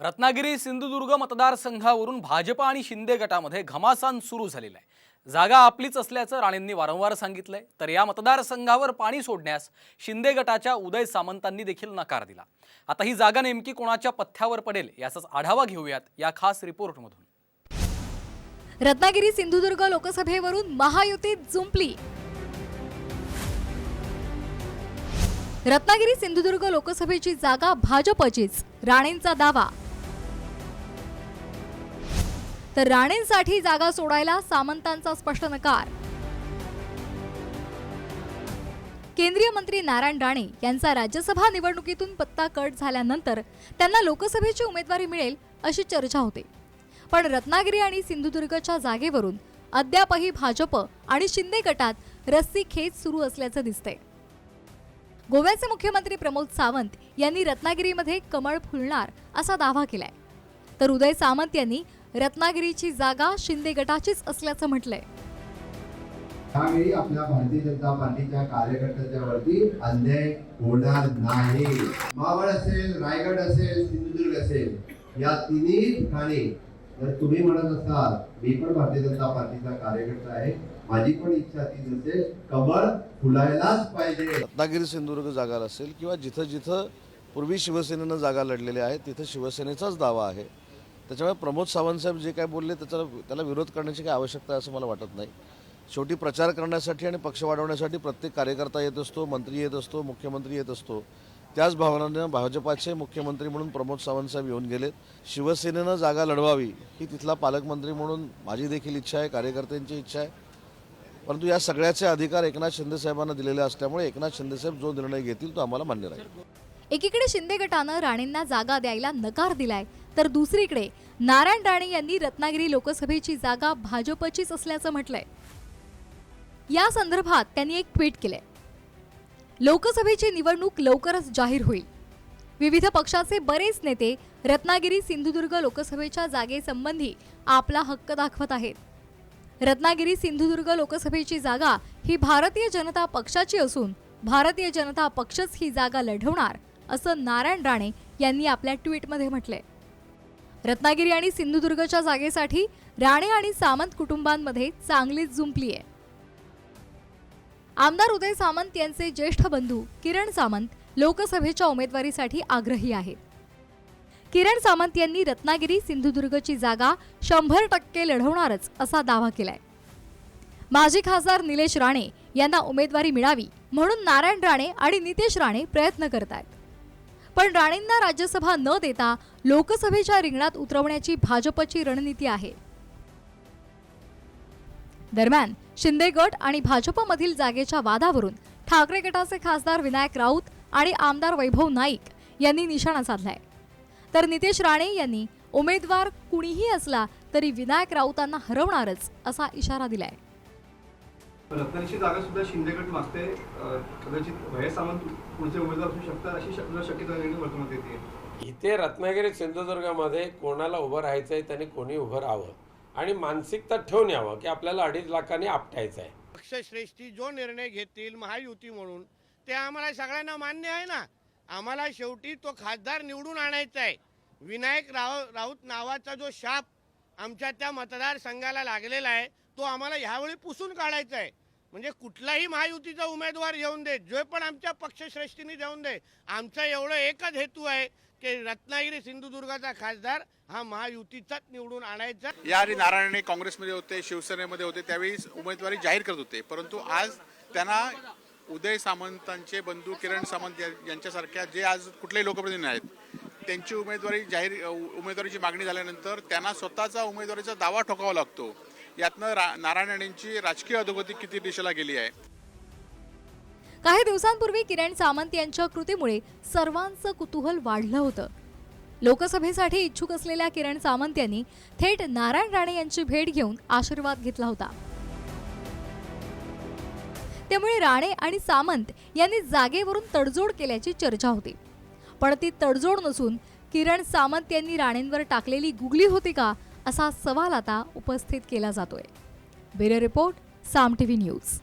रत्नागिरी सिंधुदुर्ग मतदारसंघावरून भाजप आणि शिंदे गटामध्ये घमासान सुरू झालेला आहे. जागा आपलीच असल्याचं राणेंनी वारंवार सांगितलंय. तर या मतदारसंघावर पाणी सोडण्यास शिंदे गटाच्या उदय सामंतांनी देखील नकार दिला. आता ही जागा नेमकी कोणाच्या पथ्यावर पडेल याचाच आढावा घेऊयात या खास रिपोर्टमधून. रत्नागिरी सिंधुदुर्ग लोकसभेवरून महायुतीत जुंपली. रत्नागिरी सिंधुदुर्ग लोकसभेची जागा भाजपचीच राणेंचा दावा. तर राणेंसाठी जागा सोडायला सामंतांचा स्पष्ट नकार. केंद्रीय मंत्री नारायण राणे यांचा राज्यसभा निवडणुकीतून पत्ता कट झाल्यानंतर त्यांना लोकसभेची उमेदवारी मिळेल अशी चर्चा होते. पण रत्नागिरी आणि सिंधुदुर्गच्या जागेवरून अद्यापही भाजप आणि शिंदे गटात रस्सी खेच सुरू असल्याचं दिसतंय. गोव्याचे मुख्यमंत्री प्रमोद सावंत यांनी रत्नागिरीमध्ये कमळ फुलणार असा दावा केलाय. तर उदय सामंत यांनी रत्नागिरीची जागा शिंदे गटाचीच असल्याचं म्हटलंय. त्यावेळी आपल्या भारतीय जनता पार्टीच्या कार्यकर्त्यांच्या वरती अन्याय होणार नाही. मावळ असेल रायगड असेल सिंधुदुर्ग असेल या तिन्ही ठिकाणी जर तुम्ही म्हणत असाल मी पण भारतीय जनता पार्टीचा कार्यकर्ता आहे. माझी पण इच्छा तीच असेल कमळ फुलायलाच पाहिजे. रत्नागिरी सिंधुदुर्ग जागा असेल किंवा जिथं जिथं पूर्वी शिवसेनेनं जागा लढलेल्या आहेत तिथं शिवसेनेचाच दावा आहे. त्याच्यामुळे प्रमोद सावंतसाहेब जे काय बोलले त्याचा त्याला विरोध करण्याची काही आवश्यकता आहे असं मला वाटत नाही. शेवटी प्रचार करण्यासाठी आणि पक्ष वाढवण्यासाठी प्रत्येक कार्यकर्ता येत असतो मंत्री येत असतो मुख्यमंत्री येत असतो. त्याच भावनानं भाजपाचे मुख्यमंत्री म्हणून प्रमोद सावंतसाहेब येऊन गेलेत. शिवसेनेनं जागा लढवावी ही तिथला पालकमंत्री म्हणून माझी देखील इच्छा आहे कार्यकर्त्यांची इच्छा आहे. परंतु या सगळ्याचे अधिकार एकनाथ शिंदेसाहेबांना दिलेले असल्यामुळे एकनाथ शिंदेसाहेब जो निर्णय घेतील तो आम्हाला मान्य राहील. एकीकडे शिंदे गटानं राणेंना जागा द्यायला नकार दिलाय तर दुसरीकडे नारायण राणे यांनी रत्नागिरी लोकसभेची जागा भाजपचीच असल्याचं म्हटलंय. या संदर्भात त्यांनी एक ट्विट केलंय. लोकसभेची निवडणूक लवकरच जाहीर होईल. विविध पक्षाचे बरेच नेते रत्नागिरी सिंधुदुर्ग लोकसभेच्या जागेसंबंधी आपला हक्क दाखवत आहेत. रत्नागिरी सिंधुदुर्ग लोकसभेची जागा ही भारतीय जनता पक्षाची असून भारतीय जनता पक्षच ही जागा लढवणार असं नारायण राणे यांनी आपल्या ट्विटमध्ये म्हटलंय. रत्नागिरी आणि सिंधुदुर्गच्या जागेसाठी राणे आणि सामंत कुटुंबांमध्ये चांगलीच जुंपली आहे. आमदार उदय सामंत यांचे ज्येष्ठ बंधू किरण सामंत लोकसभेच्या उमेदवारीसाठी आग्रही आहेत. किरण सामंत यांनी रत्नागिरी सिंधुदुर्गची जागा शंभर टक्के लढवणारच असा दावा केलाय. माजी खासदार निलेश राणे यांना उमेदवारी मिळावी म्हणून नारायण राणे आणि नितेश राणे प्रयत्न करत आहेत पण राणेंना राज्यसभा न देता लोकसभेच्या रिंगणात उतरवण्याची भाजपची रणनीती आहे. दरम्यान शिंदे गट आणि भाजपमधील जागेच्या वादावरून ठाकरे गटाचे खासदार विनायक राऊत आणि आमदार वैभव नाईक यांनी निशाणा साधलाय. तर नितेश राणे यांनी उमेदवार कुणीही असला तरी विनायक राऊतांना हरवणारच असा इशारा दिलाय. रत्नागिरीची जागा सुद्धा शिंदेगड मागते. कदाचित भय सामंत पुढचे उमेदवार असू शकतात अशी शक्यता वर्तवण्यात येते. इथे रत्नागिरी सिंधुदुर्गामध्ये कोणाला उभं राहायचं आहे त्यांनी कोणी उभं राहावं? आणि मानसिकता ठेवून यावं की आपल्याला अडीच लाखांनी आपटायचं आहे पक्षश्रेष्ठी जो निर्णय घेतील महायुती म्हणून ते आम्हाला सगळ्यांना मान्य आहे ना? आम्हाला शेवटी तो खासदार निवडून आणायचा आहे विनायक राव राऊत नावाचा जो शाप आमच्या त्या मतदारसंघाला लागलेला आहे तो आम्हाला ह्यावेळी पुसून काढायचा आहे म्हणजे कुठलाही महायुतीचा उमेदवार येऊन दे जो पण आमच्या पक्षश्रेष्ठीने देऊन दे आमचा एवढं एकच हेतू आहे की रत्नागिरी सिंधुदुर्गाचा खासदार हा महायुतीचाच निवडून आणायचा. याआधी नारायणने काँग्रेसमध्ये होते शिवसेनेमध्ये होते त्यावेळी उमेदवारी जाहीर करत होते. परंतु आज त्यांना उदय सामंतांचे बंधू किरण सामंत यांच्यासारख्या जे आज कुठलेही लोकप्रतिनिधी आहेत त्यांची उमेदवारी जाहीर उमेदवारीची मागणी झाल्यानंतर त्यांना स्वतःचा उमेदवारीचा दावा ठोकावा लागतो. यातनं रा नारायण राणेंची राजकीय अधोगती किती दिशेला गेली आहे? काही दिवसांपूर्वी किरण सामंत यांच्या कृतीमुळे सर्वांचं कुतूहल वाढलं होतं. लोकसभेसाठी इच्छुक असलेल्या किरण सामंत यांनी थेट नारायण राणे यांची भेट घेऊन आशीर्वाद घेतला होता. त्यामुळे राणे आणि सामंत यांनी जागेवरून तडजोड केल्याची चर्चा होती. पण ती तडजोड नसून किरण सामंत यांनी राणेंवर टाकलेली गुगली होती का असा सवाल आता उपस्थित केला जातोय. Bureau report Saam T V news.